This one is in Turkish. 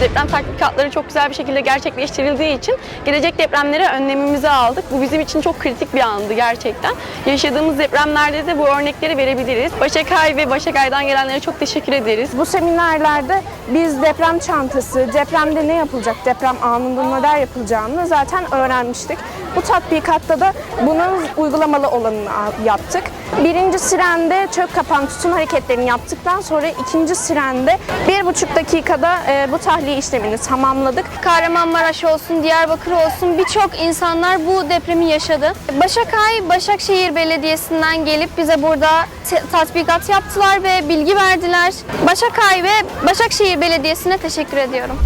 deprem tatbikatları çok güzel bir şekilde gerçekleştirildiği için gelecek depremlere önlemimizi aldık. Bu bizim için çok kritik bir andı gerçekten. Yaşadığımız depremlerde de bu örnekleri verebiliriz. Başakay ve Başakay'dan gelenlere çok teşekkür ederiz. Bu seminerlerde biz deprem çantası, depremde ne yapılacak, deprem anında neler yapılacağını zaten öğrenmiştik. Bu tatbikatta da bunun uygulamalı olanını yaptık. Birinci sirende çök kapan tutun hareketlerini yaptıktan sonra ikinci sirende bir buçuk dakikada e, bu tahliye işlemini tamamladık. Kahramanmaraş olsun, Diyarbakır olsun birçok insanlar bu depremi yaşadı. Başakay, Başakşehir Belediyesi'nden gelip bize burada tatbikat yaptılar ve bilgi verdiler. Başakay ve Başakşehir Belediyesi'ne teşekkür ediyorum.